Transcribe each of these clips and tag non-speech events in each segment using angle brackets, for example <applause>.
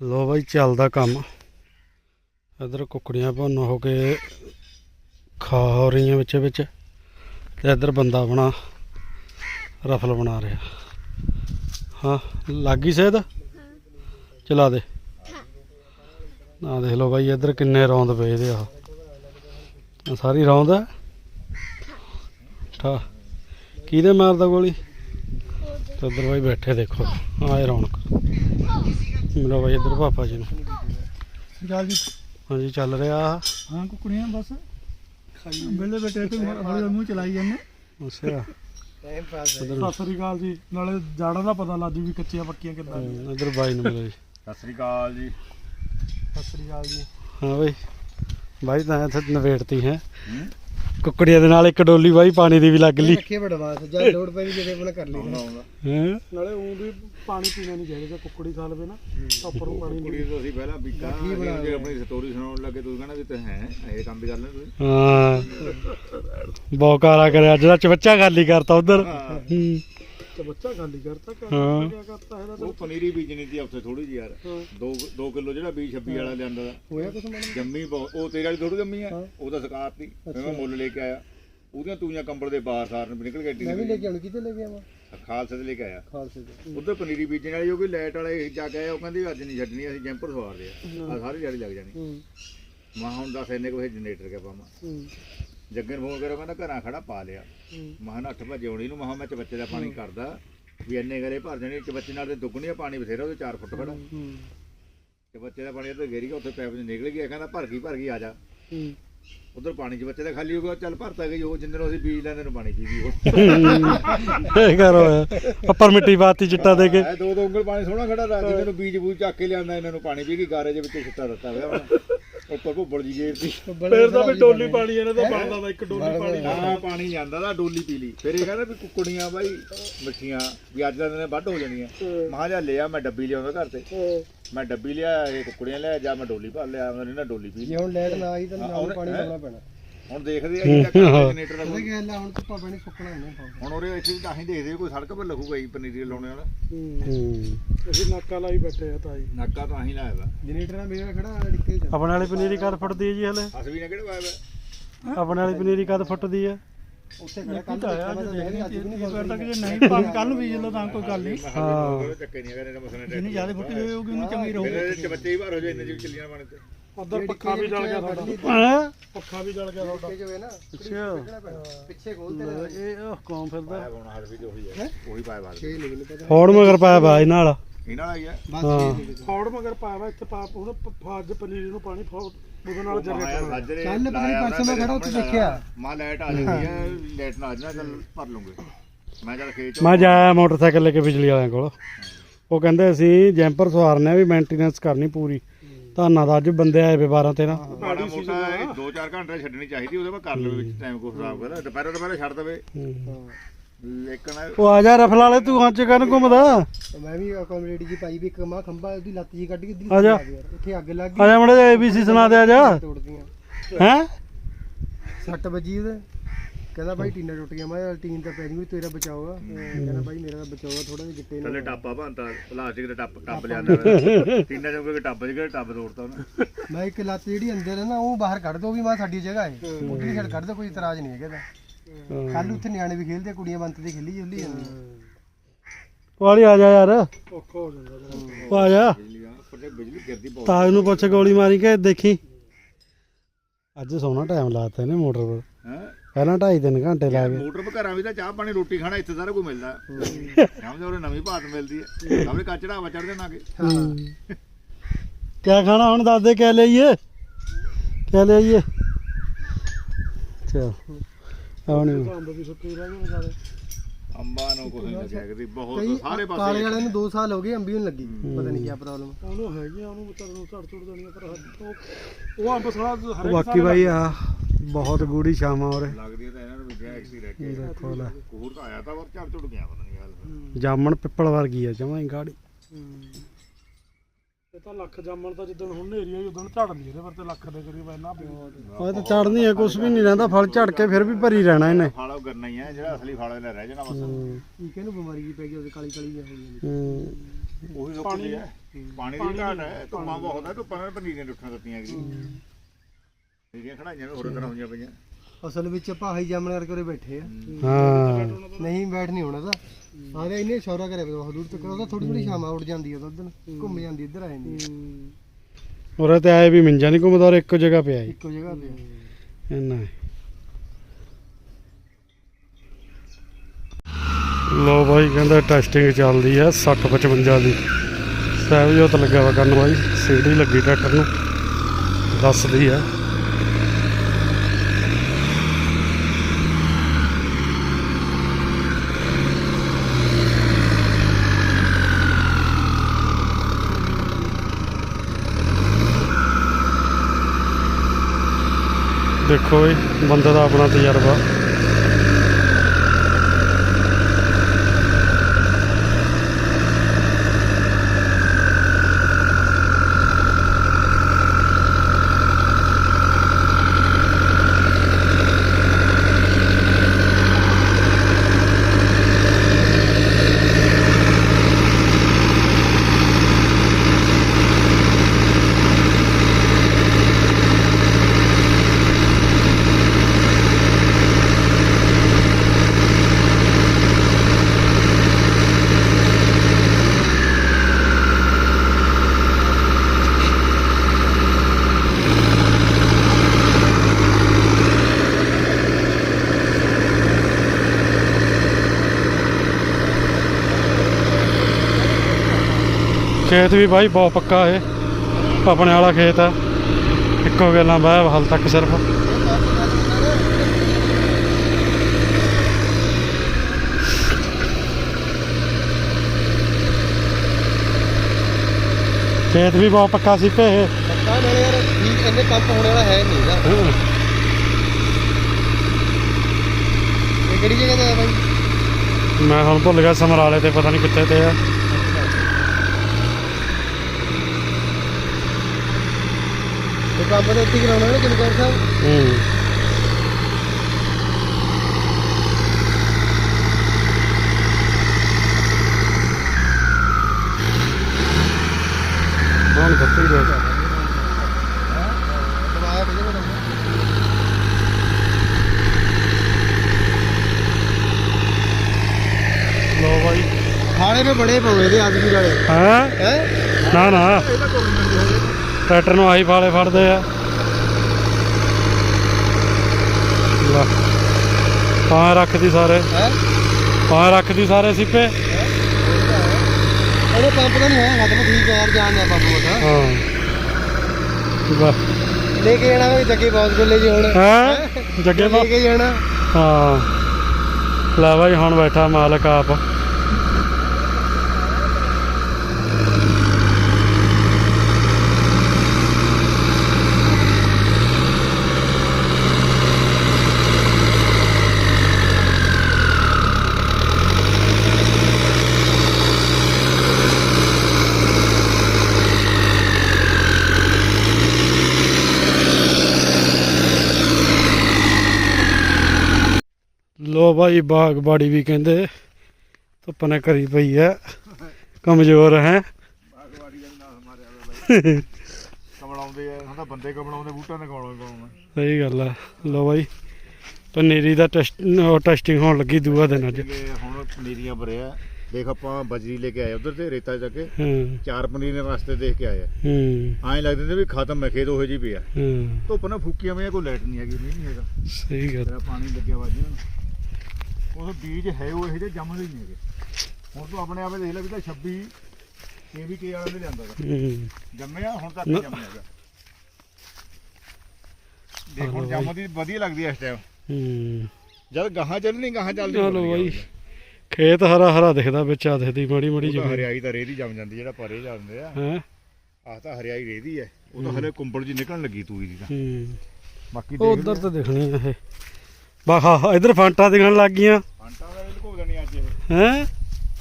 ਲੋ ਬਾਈ, ਚੱਲਦਾ ਕੰਮ। ਇਧਰ ਕੁੱਕੜੀਆਂ ਭੁੰਨ ਹੋ ਕੇ ਖਾ ਹੋ ਰਹੀਆਂ ਵਿੱਚ ਵਿੱਚ ਤੇ ਇਧਰ ਬੰਦਾ ਆਪਣਾ ਰਫਲ ਬਣਾ ਰਿਹਾ। ਹਾਂ, ਲੱਗੀ ਸੇਧ ਚਲਾ ਦੇ। ਆ ਦੇਖ ਲਓ ਬਾਈ, ਇਧਰ ਕਿੰਨੇ ਰੌਂਦ ਪਏ ਦੇ ਆ ਸਾਰੀ ਰੌਂਦ ਹੈ? ਠਾ, ਕਿਹਦੇ ਮਾਰਦਾ ਗੋਲੀ? ਤੇ ਉਧਰ ਬਾਈ ਬੈਠੇ ਦੇਖੋ, ਆਏ ਰੌਣਕ। ਮੇਰਾ ਬਾਈ ਇਧਰ ਪਾਪਾ ਜੀ ਨੂੰ। ਗੱਲ ਜੀ। ਹਾਂਜੀ ਚੱਲ ਰਿਹਾ ਹਾਂ ਕੁਕੜੀਆਂ ਬਸ। ਵੇਲੇ ਬੈਠੇ ਕੋਈ ਹੌਲੀ ਮੂੰਹ ਚਲਾਈ ਜਾਂਦੇ। ਅੱਛਾ। ਸਤਿ ਸ੍ਰੀ ਅਕਾਲ ਜੀ। ਨਾਲੇ ਜਾੜਾਂ ਦਾ ਪਤਾ ਲੱਗ ਜੂ ਵੀ ਕੱਚੀਆਂ ਪੱਕੀਆਂ ਕਿੱਦਾਂ ਹਮ, ਇੱਧਰ ਬਾਈ ਨੂੰ ਮਿਲੋ ਜੀ। ਸਤਿ ਸ੍ਰੀ ਅਕਾਲ ਜੀ। ਸਤਿ ਸ੍ਰੀ ਅਕਾਲ ਜੀ। ਹਾਂ ਬਾਈ। ਬਾਈ ਤਾਂ ਇੱਥੇ ਨਵੇੜਤੀ ਹੂੰ? ਕੁੱਕੜੀਆਂ ਦੇ ਨਾਲ ਇੱਕ ਡੋਲੀ ਬਾਈ ਪਾਣੀ ਦੀ ਵੀ ਲੱਗ ਲਈ। ਰੱਖੇ ਬੜਵਾਸ ਜਾਂ ਲੋੜ ਪਈ ਜਿਹੜੇ ਆਪਣਾ ਕਰ ਲਈ ਹੈਂ? ਨਾਲੇ ਉਹ ਵੀ ਪਾਣੀ ਪੀਣਾ ਨਹੀਂ ਚਾਹੀਦਾ ਜੇ ਕੁੱਕੜੀ ਖਾ ਲਵੇ ਨਾ ਤਾਂ ਉੱਪਰ ਨੂੰ ਪਾਣੀ ਕੁੜੀ ਨਹੀਂ ਤੋਂ ਅਸੀਂ ਪਹਿਲਾਂ ਬੀਕਾ ਜੇ ਆਪਣੀ ਸਟੋਰੀ ਸੁਣਾਉਣ ਲੱਗੇ ਤੁਸੀਂ ਕਹਿੰਦਾ ਵੀ ਤੇ ਹੈ ਇਹ ਕੰਮ ਵੀ ਕਰ ਲੈ ਤੁਸੀਂ ਹਾਂ। ਬੌਕਾਰਾ ਕਰਿਆ ਅੱਜ ਦਾ ਚਵੱਚਾ ਖਾਲੀ ਕਰਤਾ ਉਧਰ। ਹਾਂ। ਤੇ ਬੱਚਾ ਖਾਲੀ ਕਰਤਾ ਕਰ ਹਾਂ। ਕੀ ਕਰਤਾ ਇਹਦਾ ਉਹ ਪਨੀਰੀ ਬੀਜਣੀ ਸੀ ਉੱਥੇ ਥੋੜੀ ਜਿਹੀ ਯਾਰ। ਹਾਂ। 2 2 ਕਿਲੋ ਜਿਹੜਾ ਬੀਜ 26 ਵਾਲਾ ਲਿਆਂਦਾ। ਦਾ ਹੋਇਆ ਕੁਛ ਮਨ ਜੰਮੀ ਬਹੁਤ। ਉਹ ਤੇਰੇ ਵਾਲੀ ਥੋੜੀ ਜੰਮੀ ਆ। ਉਹ ਤਾਂ ਸਕਾਤੀ ਫਿਰ ਮੈਂ ਮੁੱਲ ਲੈ ਕੇ ਆਇਆ। ਉਹਦੀਆਂ ਤੂਈਆਂ ਕੰਬਲ ਦੇ ਬਾਹਰ ਸਾਰ ਨੂੰ ਨਿਕਲ ਕੇ ਮੈਂ ਵੀ ਲੈ ਏਡੀ ਕੇ ਆਉਣ ਕਿਤੇ ਲੈ ਕੇ ਆਵਾਂ? ਖਾਲਸੇ ਤੇ ਲੈ ਕੇ ਆਇਆ। ਖਾਲਸੇ ਦੇ। ਉਧਰ ਪਨੀਰੀ ਬੀਜਣ ਵਾਲੀ ਉਹ ਕੋਈ ਲਾਈਟ ਵਾਲੇ ਜਾ ਕੇ ਆਏ ਉਹ ਕਹਿੰਦੇ ਵੀ ਅੱਜ ਨਹੀਂ ਛੱਡਣੀ ਅਸੀਂ ਜੈਂਪਰ ਸਵਾਰਦੇ ਆ। ਆ ਸਾਰੀ ਲੱਗ ਜਾਣੀ। ਹੂੰ। ਮਾ ਹੁਣ ਦੱਸ ਇੰਨੇ ਕੋਈ ਜਨਰੇਟਰ ਕੇ ਪਾਵਾਂ ਹੂੰ। ਜੱਗੇ ਨੂੰ ਫੋਨ ਕਰੋ ਕਹਿੰਦਾ ਘਰਾਂ ਖੜਾ ਪਾ ਲਿਆ। ਮਹਾਂ ਨੱਠ ਭੱਜੇ ਹੋਣੀ ਨੂੰ ਮਹਾਂ ਮੈਂ ਚਬੱਚੇ ਦਾ ਪਾਣੀ ਕਰਦਾ ਵੀ ਇੰਨੇ ਗਰੇ ਭਰ ਜਾਣੇ ਚਬੱਚੇ ਨਾਲ ਤੇ ਦੁੱਗਣੀ ਆ ਪਾਣੀ ਬਥੇਰਾ ਉਹਦੇ 4 ਫੁੱਟ ਖੜਾ। ਹੂੰ। ਚਬੱਚੇ ਦਾ ਪਾਣੀ ਇੱਧਰ ਗੇਰੀ ਗਿਆ ਉੱਥੇ ਪੈਪ 'ਚ ਨਿਕਲ ਗਿਆ ਕਹਿੰਦਾ ਭਰ ਗਈ ਭਰ ਗਈ ਆ ਜਾ। ਉਧਰ ਪਾਣੀ ਚਬੱਚੇ ਦਾ ਖਾਲੀ ਹੋ ਗਿਆ ਚੱਲ ਭਰਤਾ ਗਈ ਉਹ ਜਿੰਨੇ ਨੂੰ ਅਸੀਂ ਬੀਜ ਲੈਂਦੇ ਨੂੰ ਪਾਣੀ ਪੀ ਗਈ ਉਹ ਇਹ ਕਰ ਉੱਪਰ ਮਿੱਟੀ ਪਾਤੀ ਚਿੱਟਾ ਦੇ ਕੇ। ਦੋ ਦੋ ਉਂਗਲ ਪਾਣੀ ਸੋਹਣਾ ਖੜਾ ਰੱਖ ਜਿੰਨੇ ਨੂੰ ਬੀਜ ਬੂਜ ਚੱਕ ਕੇ ਲਿਆਂਦਾ ਇਹਨਾਂ ਨੂੰ ਪਾਣੀ ਪੀ ਗਈ ਗਾਰੇ ਦੇ ਵਿੱਚ ਛਿੱਟਾ ਦਿੱਤਾ ਹੋਇਆ ਹੁਣ ਉੱਪਰ ਭੁੱਬੜ ਜੀ ਗੇਰਤੀ ਫੇਰ ਤਾਂ ਵੀ ਡੋਲੀ ਪਾਣੀ ਇਹਨਾਂ ਦਾ ਬਣਦਾ ਵਾ ਇੱਕ ਡੋਲੀ ਪਾਣੀ ਨਾ ਪਾਣੀ ਜਾਂਦਾ ਦਾ ਡੋਲੀ ਪੀ ਲਈ। ਫਿਰ ਇਹ ਕਹਿੰਦਾ ਵੀ ਕੁੱਕੜੀਆਂ ਬਾਈ ਮਿੱਠੀਆਂ ਵੀ ਅੱਜ ਦਾ ਦਿਨ ਵੱਢ ਹੋ ਜਾਣੀਆਂ। ਮਾਂ ਜਾ ਲਿਆ ਮੈਂ ਡੱਬੀ ਲਿਆਉਂਦਾ ਘਰ ਤੇ। ਮੈਂ ਡੱਬੀ ਲਿਆ ਇਹ ਕੁੱਕੜੀਆਂ ਲਿਆ ਜਾਂ ਮੈਂ ਡੋਲੀ ਭਰ ਲਿਆ ਮੈਂ ਨਾ ਡੋਲੀ ਪੀ ਲਈ। ਜੇ ਹੁਣ ਲੈਟ ਨਾ ਆਈ ਤਾਂ ਨਾਲ ਪਾਣੀ ਹੈਂ? ਲਾਉਣਾ ਪੈਣਾ। ਹੁਣ ਦੇਖਦੇ ਆ ਜਨਰੇਟਰ ਦਾ ਕੋਈ- ਗੱਲ ਆ ਹੁਣ ਧੁੱਪਾ ਪੈਣੀ ਸੁੱਕਣਾ ਪਾਉ ਹੁਣ ਉਹਦੇ ਇੱਥੇ ਵੀ ਤਾਂ ਹੀ ਦੇਖਦੇ ਕੋਈ ਸੜਕ 'ਤੇ ਲੱਗੂਗਾ ਜੀ ਪਨੀਰੀ ਲਾਉਣੇ ਵਾਲਾ। ਹੂੰ। ਅਸੀਂ ਨਾਕਾ ਲਾਈ ਬੈਠੇ ਆ ਤਾਈ। ਨਾਕਾ ਤਾਂ ਹੀ ਲਾਇਆ ਵਾ। ਜਨਰੇਟਰ ਨਾਲ ਮੇਰਾ ਖੜਾ ਡਿੱਕੇ ਜਾ ਆਪਣੇ ਵਾਲੀ ਪਨੀਰੀ ਕਦ ਫੁੱਟਦੀ ਹੈ ਜੀ ਹਲੇ? ਅਸਵੀ ਨੇ ਕਿਹੜੇ ਪਾਇਆ ਵਾ? ਆਪਣੇ ਵਾਲੀ ਪਨੀਰੀ ਕਦ ਫੁੱਟਦੀ ਹੈ? ਉੱਥੇ ਖੜਾ ਕੱਲ ਵੀ ਨਹੀਂ ਤੱਕ ਜੇ ਨਹੀਂ ਭਾਵੇਂ ਕੱਲ ਨੂੰ ਬੀਜ ਲਓ ਤਾਂ ਕੋਈ ਗੱਲ ਨਹੀਂ ਹਾਂ। ਚੱਕੇ ਨਹੀਂ ਅਗਰ ਇਹਨਾਂ ਮਸਲੇ ਜਿੰਨੀ ਜ਼ਿਆਦਾ ਫੁੱਟੀ ਹੋਈ ਹੋਊਗੀ ਉਨੀ ਚੰਗੀ ਰਹੂ ਫਿਰ ਇਹਦੇ ਚ ਬੱਚੇ ਹੀ ਭਰ ਹੋ ਜਾਏ ਇੰਨੇ ਜੀ ਚੱਲੀਆਂ ਬਣ ਤੇ ਉਧਰ ਪੱਖਾ ਵੀ ਜਲ ਗਿਆ ਤੁਹਾਡਾ। ਹੈਂ? ਪੱਖਾ ਵੀ ਜਲ ਗਿਆ ਤੁਹਾਡਾ। ਜੋ ਹੈ ਨਾ ਅੱਛਾ। ਪਿੱਛੇ ਖੋਲਦੇ ਨੇ ਇਹ ਉਹ ਕੌਣ ਫਿਰਦਾ। ਪਾਇਆ ਹੁਣ ਹਰ ਵੀ ਤੇ ਉਹੀ ਹੈ। ਉਹੀ ਪਾਇਆ ਨਹੀਂ ਪਤਾ ਫੋੜ ਮਗਰ ਪਾਇਆ ਬਾਈ ਨਾਲ ਇਹਨਾਂ ਦਾ ਹੀ ਹੈ। ਬਸ ਹਾਂ। ਨਹੀਂ ਫੌੜ ਮਗਰ ਪਾਵਾ ਇੱਥੇ ਪਾ ਉਹਨੂੰ ਫਾਜ ਪਨੀਰ ਨੂੰ ਪਾਣੀ ਫੌੜ ਉਹਦੇ ਨਾਲ ਸਾਜਰੇ ਕੱਲ੍ਹ ਪਤਾ ਨੀ ਪਰਸੋਂ ਮੈਂ ਖੜਾ ਉੱਥੇ ਦੇਖਿਆ। ਮਾਂ ਲਾਈਟ ਆ ਜਾਂਦੀ ਹੈ ਲਾਈਟ ਨਾਲ ਅੱਜ ਨਾ ਚੱਲ ਭਰ ਲੂੰਗੇ। ਮੈਂ ਚੱਲ ਖੇਤ ਮੈਂ ਜਾਇਆ ਮੋਟਰਸਾਈਕਲ ਲੈ ਕੇ ਬਿਜਲੀ ਵਾਲਿਆਂ ਕੋਲ। ਉਹ ਕਹਿੰਦੇ ਅਸੀਂ ਜੈਂਪਰ ਸਵਾਰਨੇ ਆ ਵੀ ਮੇਨਟੇਨੈਂਸ ਕਰਨੀ ਪੂਰੀ। ਧਾਨਾਂ ਦਾ ਅੱਜ ਬੰਦੇ ਆਏ ਵੇ 12 13 ਮਾੜਾ ਮੋਟਾ 2-4 ਘੰਟੇ ਛੱਡਣੀ ਚਾਹੀਦੀ ਉਹਦੇ ਬਾਅਦ ਕਰ ਲਵੇ ਵਿੱਚ ਟਾਈਮ ਕੋ ਖਰਾਬ ਕਰ ਦੁਪਹਿਰੇ ਦੁਪਹਿਰੇ ਛੱਡ ਦਵੇ। ਲੇਕਿਨ ਉਹ ਆ ਜਾ ਰਫਲ ਵਾਲੇ ਤੂੰ ਹਾਂ ਚ ਕੰਨ ਘੁੰਮਦਾ। ਮੈਂ ਵੀ ਅਕੋਮੋਡੇਟ ਜੀ ਪਾਈ ਵੀ ਇੱਕ ਮਾਂ ਖੰਭਾ ਉਹਦੀ ਲੱਤ ਜੀ ਕੱਢ ਕੇ ਦਿੱਲੀ ਆ ਜਾ। ਉੱਥੇ ਅੱਗ ਲੱਗ ਆ ਜਾ ਮੜੇ ਏਬੀਸੀ ਸੁਣਾ ਦੇ ਆ ਜਾ। ਹੈ? ਸੱਟ ਵੱਜੀ ਉਹਦੇ। ਕਹਿੰਦਾ ਭਾਈ ਟੀਨਾ ਟੁੱਟ ਗਿਆ ਮੈਂ ਕਿਹਾ ਟੀਨ ਤਾਂ ਪੈ ਜੂਗੀ ਤੇਰਾ ਬਚਾਓ ਆ। ਕਹਿੰਦਾ ਭਾਈ ਮੇਰਾ ਤਾਂ ਬਚਾਓ ਥੋੜਾ ਜਿਹਾ ਗਿੱਟੇ ਥੱਲੇ ਨਾਲ ਟਾਪਾ ਭੰਤਾ ਪਲਾਸਟਿਕ ਦਾ ਟੱਪ ਟੱਪ ਲਿਆਂਦਾ ਤਿੰਨਾਂ ਚੋਂ ਕੋਈ ਟੱਪ ਜਿਹੜਾ ਟੱਪ ਤੋੜਤਾ ਉਹਨੇ। ਮੈਂ ਇੱਕ ਲੱਤ ਜਿਹੜੀ ਅੰਦਰ ਹੈ ਨਾ ਉਹ ਬਾਹਰ ਕੱਢ ਦੋ ਵੀ ਮਾਂ ਸਾਡੀ ਜਗ੍ਹਾ ਹੈ। ਉੱਧਰਲੀ ਸਾਈਡ ਕੱਢ ਦੋ ਕੋਈ ਇਤਰਾਜ਼ ਨਹੀਂ ਹੈਗਾ ਇਹਦਾ। ਕੱਲ ਉੱਥੇ ਨਿਆਣੇ ਵੀ ਖੇਲਦੇ ਕੁੜੀਆਂ ਬੰਤ ਤੇ ਖੇਲੀ ਜੁਲੀ ਜਾਂਦੀਆਂ ਵਾਲੀ ਆ ਜਾ ਯਾਰ। ਔਖਾ ਹੋ ਜਾਂਦਾ ਜਰਾ। ਉਹ ਆ ਜਾ। ਬਿਜਲੀ ਆ ਪਰ ਜੇ ਬਿਜਲੀ ਗਿਰਦੀ ਬਹੁਤ ਤਾਜ ਨੂੰ ਪੁੱਛ ਗੋਲੀ ਮਾਰੀ ਕੇ ਦੇਖੀ? ਅੱਜ ਸੋਹਣਾ ਟਾਈਮ ਲਾਤਾ ਇਹਨੇ ਮੋਟਰ ਪਰ। ਹੈ? ਪਹਿਲਾਂ 2.5 3 ਘੰਟੇ ਲਾ ਗਏ ਮੋਟਰ ਘਰਾਂ ਵੀ ਤਾਂ ਚਾਹ ਪਾਣੀ ਰੋਟੀ ਖਾਣਾ ਇੱਥੇ ਸਾਰਾ ਕੁਝ ਮਿਲਦਾ। ਸਮਝੋ ਉਹ ਨਵੀਂ ਭਾਤ ਮਿਲਦੀ ਹੈ। ਸਾਹਮਣੇ ਕੱਚੜਾ ਵਾ ਚੜਦੇ ਨਾ ਕੇ ਕਿਆ ਖਾਣਾ ਹੁਣ ਦੱਸ ਦੇ ਕਿਆ ਲਈਏ? ਕਿਆ ਲਈਏ? ਚਲ। ਆਉਣੀ ਅੰਬ ਵੀ ਸੁੱਕੇ ਰਹਿ ਗਏ ਵਿਚਾਰੇ ਅੰਬਾਂ ਨੂੰ ਕੁਝ ਨਹੀਂ ਲੱਗਿਆ ਕਦੀ ਬਹੁਤ ਕਈ ਸਾਰੇ ਕਾਲੇ ਪਾਸੇ ਵਾਲਿਆਂ ਨੂੰ 2 ਸਾਲ ਹੋ ਗਏ ਅੰਬੀ ਨੂੰ ਲੱਗੀ। ਪਤਾ ਨਹੀਂ ਕੀ ਪ੍ਰੋਬਲਮ ਉਹਨੂੰ ਹੈਗੀ ਆ ਉਹਨੂੰ ਵਿਚਾਰੇ ਨੂੰ ਝੜ ਝੁੜ ਦੇਣੀ ਪਰ ਉਹ ਉਹ ਅੰਬ ਸਾਲਾ ਹਰ ਇੱਕ ਬਾਕੀ ਬਾਈ ਆ ਬਹੁਤ ਗੂੜੀ ਛਾਵਾਂ ਔਰ ਲੱਗਦੀ ਹੈ ਤਾਂ ਇਹਨਾਂ ਨੂੰ ਵੀ ਗਿਆ ਐਕਸੀਡੈਂਟ ਇਹ ਦੇਖੋ ਲੈ। ਕੂਰ ਤਾਂ ਆਇਆ ਤਾਂ ਪਰ ਝੜ ਝੁੜ ਗਿਆ ਪਤਾ ਨਹੀਂ ਗੱਲ ਜਾਮਣ ਪਿੱਪਲ ਵਰਗੀ ਆ ਜਮਾਂ ਹੀ ਗਾੜੀ। ਇਹ ਤਾਂ ਲੱਖ ਜਾਮਣ ਦਾ ਜਿੱਦਣ ਹੁਣ ਨੇਰੀ ਹੋਈ ਉਦੋਂ ਝੜ ਲਈ ਇਹਦੇ ਪਰ ਤੇ ਲੱਖ ਦੇ ਕਰੀਬ ਇੰਨਾ ਵੀ ਉਹ ਤਾਂ ਚੜਨੀ ਹੈ ਕੁਝ ਵੀ ਨਹੀਂ ਰਹਿੰਦਾ ਫਲ ਝੜ ਕੇ ਫਿਰ ਵੀ ਭਰੀ ਰਹਿਣਾ ਇਹਨੇ। ਫਾਲਾ ਉਹ ਕਰਨਾ ਹੀ ਹੈ ਜਿਹੜਾ ਅਸਲੀ ਫਾਲਾ ਇਹਨੇ ਰਹਿ ਜਾਣਾ ਬਸ। ਕੀ ਕਹਿੰਨੂੰ ਬਿਮਾਰੀ ਜੀ ਪੈ ਗਈ ਉਹਦੇ ਕਾਲੀ ਕਾਲੀ ਜਿਹੀ ਹੋ ਗਈ ਹੂੰ। ਉਹੀ ਸੁੱਕ ਗਈ ਹੈ ਪਾਣੀ ਦੀ ਘਾਟ ਹੈ ਧੁੱਪਾਂ ਬਹੁਤ ਹੈ ਧੁੱਪਾਂ ਨਾਲ ਪਨੀਰੀਆਂ ਉੱਠਾਂ ਦਿੱਤੀਆਂ ਗਈ ਪਨੀਰੀਆਂ ਖੜਾਈਆਂ ਵੀ ਹੋਰ ਤਰ੍ਹਾਂ ਹੋਈਆਂ ਪਈਆਂ। ਅਸਲ ਵਿੱਚ ਭਾਈ ਜਾਮਣ ਕਰਕੇ ਉਰੇ ਬੈਠੇ ਆ। ਹਾਂ। ਨਹੀਂ ਬੈਠ ਨਹੀਂ ਹੋਣਾ ਤਾਂ। ਸਾਰੇ ਇਹਨੇ ਸ਼ੌਰਾ ਕਰਿਆ ਪਿਆ ਬਹੁਤ ਦੂਰ ਤੱਕ ਉਹਦਾ ਥੋੜੀ ਥੋੜੀ ਛਾਵਾਂ ਉੱਡ ਜਾਂਦੀ ਆ ਉਧਰ ਘੁੰਮ ਜਾਂਦੀ ਇੱਧਰ ਆ ਜਾਂਦੀ ਆ। ਉਰੇ ਤੇ ਆਏ ਵੀ ਮਿੰਜਾ ਨਹੀਂ ਘੁੰਮਦਾ ਔਰ ਇੱਕੋ ਜਗ੍ਹਾ ਪਿਆ ਇੱਕੋ ਜਗ੍ਹਾ ਤੇ ਆ। ਇੰਨਾ ਹੀ। ਲੋ ਬਾਈ ਕਹਿੰਦਾ ਟੈਸਟਿੰਗ ਚੱਲਦੀ ਆ 60 55 ਦੀ। ਸਹਿਬਜੋਤ ਲੱਗਾ ਵਾ ਕਰਨ ਬਾਈ ਸੀਡੀ ਲੱਗੀ ਟਰੈਕਟਰ ਨੂੰ। ਦੱਸਦੀ ਆ। ਦੇਖੋ ਇਹ ਬੰਦੇ ਦਾ ਆਪਣਾ ਤਜਰਬਾ। ਖੇਤ ਵੀ ਬਾਈ ਬਹੁਤ ਪੱਕਾ ਹੈ ਆਪਣੇ ਵਾਲਾ ਖੇਤ ਆ। ਇੱਕੋ ਗੱਲਾਂ ਬਾਹ ਹਾਲ ਤੱਕ ਸਿਰਫ। ਖੇਤ ਵੀ ਬਹੁਤ ਪੱਕਾ ਸੀ ਪੇ ਇਹ। ਪੱਕਾ ਨਾਲੇ ਯਾਰ ਠੀਕ ਇੰਨੇ ਪੰਪ ਹੋਣੇ ਵਾਲਾ ਹੈ ਨਹੀਂ ਇਹਦਾ ਇਹ ਕਿਹੜੀ ਜਗ੍ਹਾ ਤੇ ਆ ਬਾਈ? ਮੈਂ ਹੁਣ ਭੁੱਲ ਗਿਆ ਸਮਰਾਲੇ ਤੇ ਪਤਾ ਨਹੀਂ ਕਿੱਥੇ ਤੇ ਆ। ਇਹ ਪੰਪ ਦੇ ਉੱਤੇ ਹੀ ਕਰਾਉਣਾ ਨਾ ਚਮਕੌਰ ਸਾਹਿਬ। ਹੂੰ। ਦਵਾਇਆ? ਲੋ ਹਾਲੇ ਮੇ ਬੜੇ ਪਵੇ ਦੇ ਵੀ ਵਾਲੇ। ਹਾਂ? ਹੈ? ਨਾ ਨਾ। ਟਰੈਕਟਰ ਨੂੰ ਆਹੀ ਫਾਲੇ ਫੜਦੇ ਆ। ਲੈ। ਪਾਂ ਰੱਖਦੀ ਸਾਰੇ। ਹੈ? ਪਾਂ ਰੱਖਦੀ ਸਾਰੇ ਸਿੱਪੇ। ਇਹਦੇ ਪੰਪ ਤਾਂ ਨਹੀਂ ਹੈ ਖਤਮ ਠੀਕ ਯਾਰ ਜਾਣ ਆ ਪੰਪ ਮੋਟਾ ਹਾਂ। ਲੈ। ਲੈ ਕੇ ਜਾਣਾ ਵੀ ਜੱਗੇ ਬਹੁਤ ਗੁੱਲੇ ਜੀ ਹੁਣ। ਹੈ? ਜੱਗੇ ਲੈ ਬਾ ਕੇ ਜਾਣਾ। ਹਾਂ। ਲੈ ਬਾਈ ਹੁਣ ਬੈਠਾ ਮਾਲਕ ਆਪ। ਲੋ ਬਾਈ ਬਾਗ ਬਾੜੀ ਵੀ ਕਹਿੰਦੇ ਧੁੱਪ ਨੇ ਕਰੀ ਪਈ ਐ ਕਮਜ਼ੋਰ ਹੈ। ਬਾਗਵਾੜੀ ਦਾ ਨਾਮ ਮਾਰਿਆ ਬਾਈ ਕਮਲਾਉਂਦੇ ਆ ਹੁੰਦਾ ਬੰਦੇ ਕਮਲਾਉਂਦੇ ਬੂਟਾਂ ਨੇ ਕਮਲਾਉਂਦੇ ਕਮਲਾਉਣਾ ਸਹੀ ਗੱਲ ਆ। ਲੋ ਬਾਈ ਪਨੀਰੀ ਦਾ ਟੈਸਟ ਉਹ ਟੈਸਟਿੰਗ ਹੋਣ ਲੱਗੀ ਦੂਆ ਦਿਨ ਅੱਜ। ਇਹ ਹੁਣ ਪਨੀਰੀਆਂ ਭਰਿਆ। ਦੇਖ ਆਪਾਂ ਬਜਰੀ ਲੈ ਕੇ ਆਏ ਉਧਰ ਤੇ ਰੇਤਾ ਜਾ ਕੇ। ਹਾਂ। ਚਾਰ ਪਨੀਰੀਆਂ ਰਸਤੇ ਦੇਖ ਕੇ ਆਏ ਹੂੰ। ਐਂ ਲੱਗਦੇ ਨੇ ਵੀ ਖਤਮ ਹੈ ਖੇਤ ਉਹੋ ਜੀ ਪਿਆ ਹਾਂ। ਧੁੱਪ ਨਾਲ ਫੂਕੀਆਂ ਹੋਈਆਂ ਕੋਈ ਲਾਈਟ ਨਹੀਂ ਹੈਗੀ ਨਹੀਂ ਹੈਗਾ। ਸਹੀ ਗੱਲ। ਪਾਣੀ ਲੱਗਿਆ ਵਾਜੀ ਉਹ ਬੀਜ ਹੈ ਉਹ ਇਹਦੇ ਜੰਮਦੇ ਹੀ ਨਹੀਂ ਹੈਗੇ। ਹੁਣ ਤੂੰ ਆਪਣੇ ਆਪੇ ਦੇਖ ਲੈ ਵੀ ਤਾਂ 26 ਇਹ ਵੀ ਕੇ ਵਾਲਿਆਂ ਦੇ ਲਿਆਂਦਾ ਗਾ। ਹੂੰ। ਜੰਮਿਆ ਹੁਣ ਤੱਕ ਨਹੀਂ ਜੰਮਿਆ ਹੈਗਾ। ਦੇਖ ਹੁਣ ਜੰਮਦੀ ਵਧੀਆ ਲੱਗਦੀ ਐ ਇਸ ਟਾਈਮ ਹੂੰ। ਜਦ ਗਾਹਾਂ ਚੱਲਣੀ ਗਾਹਾਂ ਚੱਲਦੀ ਚਲੋ ਬਾਈ। ਖੇਤ ਹਰਾ ਹਰਾ ਦਿਖਦਾ ਵਿੱਚ ਆ ਦਿਖਦੀ ਮਾੜੀ ਮਾੜੀ ਉਹ ਤਾਂ ਜਿਹੀ। ਹਰਿਆਈ ਤਾਂ ਰੇਦੀ ਜੰਮ ਜਾਂਦੀ ਜਿਹੜਾ ਪਰੇ ਜਾਂਦੇ ਆ। ਹੈ? ਆਹ ਤਾਂ ਹਰਿਆਈ ਰੇਦੀ ਐ ਉਹ ਤਾਂ ਹਲੇ ਕੁੰਬਲ ਜੀ ਨਿਕਲਣ ਲੱਗੀ ਤੂੜੀ ਦੀ ਤਾਂ। ਹੂੰ। ਬਾਕੀ ਉਹ ਉਧਰ ਤਾਂ ਦਿਖਣੀ ਆ ਇਹ। ਬਾ ਹਾਂ ਹਾਂ, ਇੱਧਰ ਫਾਂਟਾ ਦਿਖਣ ਲੱਗ ਗਈਆਂ। ਫਾਂਟਾ ਦਾ ਵੀ ਲੁਕੋ ਦੇਣੀ ਅੱਜ ਇਹ। ਹੈ?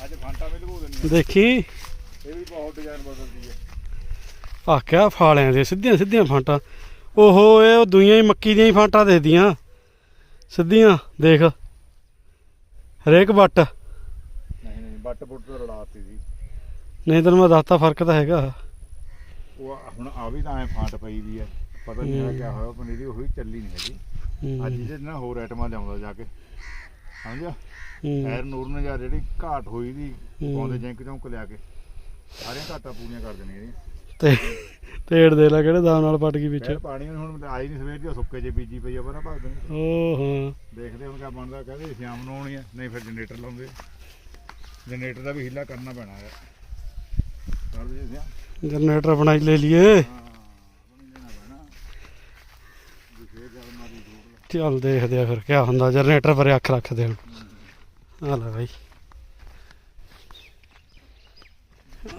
ਅੱਜ ਫਾਂਟਾ ਵੀ ਲੁਕੋ ਦੇਣੀ ਦੇਖੀ? ਇਹ ਵੀ ਬਹੁਤ ਡਿਜ਼ਾਈਨ ਬਦਲਦੀ ਐ ਆਖਿਆ ਫਾਲਿਆਂ ਦੇ ਸਿੱਧੀਆਂ ਸਿੱਧੀਆਂ ਫਾਂਟਾ। ਓਹੋ ਇਹ ਉਹ ਦੁਈਆਂ ਹੀ ਮੱਕੀ ਦੀਆਂ ਹੀ ਫਾਂਟਾ ਦੇਦੀਆਂ ਸਿੱਧੀਆਂ ਦੇਖ। ਹਰੇਕ ਵੱਟ। ਨਹੀਂ ਨਹੀਂ ਬੱਟ ਬੁੱਟ ਤੋਂ ਰੜਾਤੀ ਸੀ। ਨਹੀਂ ਤੈਨੂੰ ਮੈਂ ਦੱਸਤਾ ਫ਼ਰਕ ਤਾਂ ਹੈਗਾ। ਉਹ ਹੁਣ ਆ ਵੀ ਤਾਂ ਐ ਫਾਂਟ ਪਈ ਵੀ ਐ ਪਤਾ ਨਹੀਂ ਆ ਕਿਆ ਹੋਇਆ ਪਨੀਰੀ ਉਹੀ ਚੱਲੀ ਨਹੀਂ ਹੈਗੀ। ਹੂੰ, ਅੱਜ ਇਹਦੇ ਨਾਲ ਹੋਰ ਆਈਟਮਾਂ ਲਿਆਉਂਦਾ ਜਾ ਕੇ ਸਮਝਿਆ? ਐਰ ਨੂਰ ਨੇ ਜਾਂ ਜਿਹੜੀ ਘਾਟ ਹੋਈ ਦੀ। ਪਾਉਂਦੇ ਜੈਂਕ ਚੌਂਕ ਲਿਆ ਕੇ ਸਾਰੀਆਂ ਘਾਟਾਂ ਪੂਰੀਆਂ ਕਰ ਦੇਣੀਆਂ ਇਹਦੀਆਂ। ਤੇ ਢੇੜ ਦੇ ਲੈ ਕਿਹੜੇ ਦਾਮ ਨਾਲ ਪਟ ਗਈ ਵਿੱਚ? ਪਾਣੀ ਹੁਣ ਆਈ ਨਹੀਂ ਸਵੇਰ ਦੀ ਸੁੱਕੇ ਜੇ ਬੀਜੀ ਪਈ ਆ ਪਰ ਭਰ ਦੇਣੀ। ਓ ਹਾਂ। ਦੇਖਦੇ ਹੁਣ ਕਿਆ ਬਣਦਾ ਕਹਿੰਦੇ ਸ਼ਾਮ ਨੂੰ ਆਉਣੀ ਆ ਨਹੀਂ ਫਿਰ ਜਨਰੇਟਰ ਲਾਉਂਦੇ। ਜਨਰੇਟਰ ਦਾ ਵੀ ਹਿੱਲਾ ਕਰਨਾ ਪੈਣਾ ਹੈ ਜਨਰੇਟਰ ਬਣਾਈ ਲੈ ਲਈਏ। ਹਾਂ ਬਣੀ ਲੈਣਾ ਪੈਣਾ ਵੀ ਫੇਰ ਜਦ ਮਾਰੀ ਜੋੜ ਚੱਲ ਦੇਖਦੇ ਆ ਫਿਰ ਕਿਆ ਹੁੰਦਾ ਜਨਰੇਟਰ ਪਰੇ ਅੱਖ ਰੱਖਦੇ ਹੁਣ ਆ ਲੈ ਬਾਈ।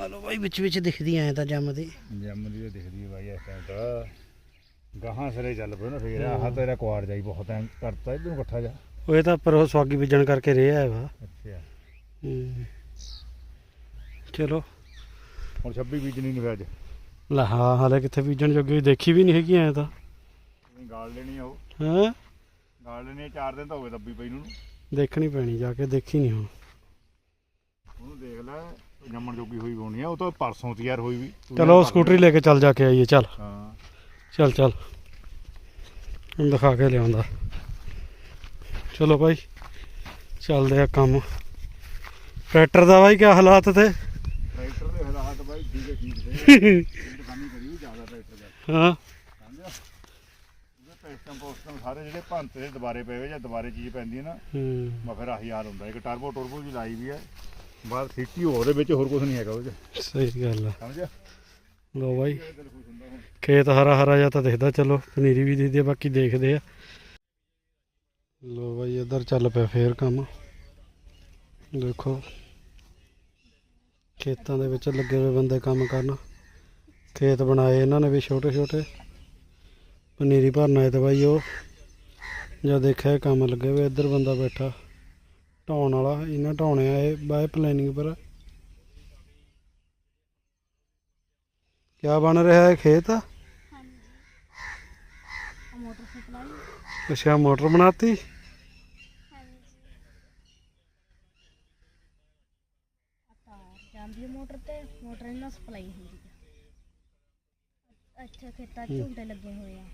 ਆ ਲੋ ਬਾਈ ਵਿੱਚ ਵਿੱਚ ਦਿਖਦੀ ਐ ਤਾਂ ਜੰਮਦੀ ਜੰਮਦੀ ਤਾਂ ਦਿਖਦੀ ਹੈ ਬਾਈ ਇਸ ਟਾਈਮ ਤਾਂ। ਗਾਹਾਂ ਸਿਰੇ ਚੱਲ ਪਏ ਨਾ ਫੇਰ। ਆਹ ਤੇਰਾ ਕੁਆਰ ਜਾਈ ਬਹੁਤ ਐ ਕਰਤਾ ਇਧਰ ਇਕੱਠਾ ਜਾ। ਉਹ ਇਹ ਤਾਂ ਪਰ ਉਹ ਸਵਾਗੀ ਬੀਜਣ ਕਰਕੇ ਰਿਹਾ ਹੈ ਵਾ। ਅੱਛਾ। ਹੂੰ। ਚਲੋ। ਹੁਣ 26 ਬੀਜਣੀ ਨਹੀਂ ਫਿਰ ਅੱਜ। ਲੈ ਹਾਂ ਹਾਲੇ ਕਿੱਥੇ ਬੀਜਣ ਜੋਗੀ ਦੇਖੀ ਵੀ ਨਹੀਂ ਹੈਗੀ ਐ ਤਾਂ। ਗਾਲ ਲੈਣੀ ਆ ਉਹ। ਹਾਂ? ਗਾਲ ਲੈਣੀ ਆ, ਚਾਰ ਦਿਨ ਤਾਂ ਹੋ ਗਏ ਦੱਬੀ ਪਈ ਨੂੰ। ਦੇਖਣੀ ਪੈਣੀ ਜਾ ਕੇ ਦੇਖੀ ਨਹੀਂ ਹੁਣ। ਉਹਨੂੰ ਦੇਖ ਲੈ ਜੰਮਣ ਜੋਗੀ ਹੋਈ ਹੋਣੀ ਆ ਉਹ ਤਾਂ ਪਰਸੋਂ ਤਿਆਰ ਹੋਈ ਵੀ। ਤੂੰ ਚਲੋ ਯਾਰ ਸਕੂਟਰੀ ਲੈ ਕੇ ਚੱਲ ਜਾ ਕੇ ਆਈਏ ਚੱਲ। ਹਾਂ। ਚੱਲ ਚੱਲ। ਹੁਣ ਦਿਖਾ ਕੇ ਲਿਆਉਂਦਾ। ਚਲੋ ਭਾਈ ਚੱਲਦੇ ਆ ਕੰਮ। ਟਰੈਕਟਰ ਦਾ ਬਾਈ ਕਿਆ ਹਾਲਾਤ ਤੇ? ਟਰੈਕਟਰ ਦੇ ਹਾਲਾਤ ਬਾਈ ਠੀਕ ਹੈ ਠੀਕ <laughs> ਨੇ। ਦੁਕਾਨੀ ਕਰੀ ਵੀ ਜ਼ਿਆਦਾ ਟਰੈਕਟਰ ਦਾ। ਹਾਂ। ਉਹਦੇ ਪੈਸਟਮ ਪੋਸਟਮ ਸਾਰੇ ਜਿਹੜੇ ਭੰਤੇ ਦੇ ਦੁਬਾਰੇ ਪਏ ਹੋਏ ਜਾਂ ਦੁਬਾਰੇ ਚੀਜ਼ ਪੈਂਦੀ ਹੈ ਨਾ ਹੂੰ। ਮੈਂ ਫਿਰ ਆਹੀ ਹਾਲ ਹੁੰਦਾ ਇੱਕ ਟਰਬੋ ਟਰਬੋ ਦੀ ਲਾਈ ਵੀ ਹੈ ਬਾਅਦ ਸਿੱਟੀ ਉਹਦੇ ਵਿੱਚ ਹੋਰ ਕੁਝ ਨਹੀਂ ਹੈਗਾ ਉਹਦੇ 'ਚ। ਸਹੀ ਗੱਲ ਆ। ਸਮਝਿਆ? ਲੋ ਬਾਈ ਦਿਲ ਖੁਸ਼ ਹੁੰਦਾ ਹੁਣ। ਖੇਤ ਹਰਾ ਹਰਾ ਜਿਹਾ ਤਾਂ ਦਿਖਦਾ ਚਲੋ ਪਨੀਰੀ ਵੀ ਦਿਖਦੀ ਆ ਬਾਕੀ ਦੇਖਦੇ ਆ। ਲੋ ਬਾਈ ਇੱਧਰ ਚੱਲ ਪਿਆ ਫੇਰ ਕੰਮ। ਦੇਖੋ ਖੇਤਾਂ ਦੇ ਵਿੱਚ ਲੱਗੇ ਹੋਏ ਬੰਦੇ ਕੰਮ ਕਰਨ। ਖੇਤ ਬਣਾਏ ਇਹਨਾਂ ਨੇ ਵੀ ਛੋਟੇ ਛੋਟੇ ਪਨੀਰੀ ਭਰਨ ਆਏ ਤੇ ਬਾਈ ਉਹ। ਜਦ ਦੇਖਿਆ ਕੰਮ ਲੱਗੇ ਹੋਏ ਇੱਧਰ ਬੰਦਾ ਬੈਠਾ। ਢਾਉਣ ਵਾਲਾ ਇਹਨਾਂ ਢਾਉਣੇ ਆ ਇਹ ਬਾਏ ਪਲੈਨਿੰਗ ਪਰ ਕਿਆ ਬਣ ਰਿਹਾ ਹੈ ਖੇਤ? ਮੋਟਰ ਸਪਲਾਈ ਅੱਛਾ ਮੋਟਰ ਬਣਾਤੀ? ਤਾਰ ਜਾਂਦੀ ਹੈ ਮੋਟਰ ਤੇ ਮੋਟਰ ਨਾਲ ਸਪਲਾਈ ਹੁੰਦੀ ਹੈ। ਅੱਛਾ ਖੇਤਾਂ 'ਚ ਝੁੰਡੇ ਲੱਗੇ ਹੋਏ ਆ।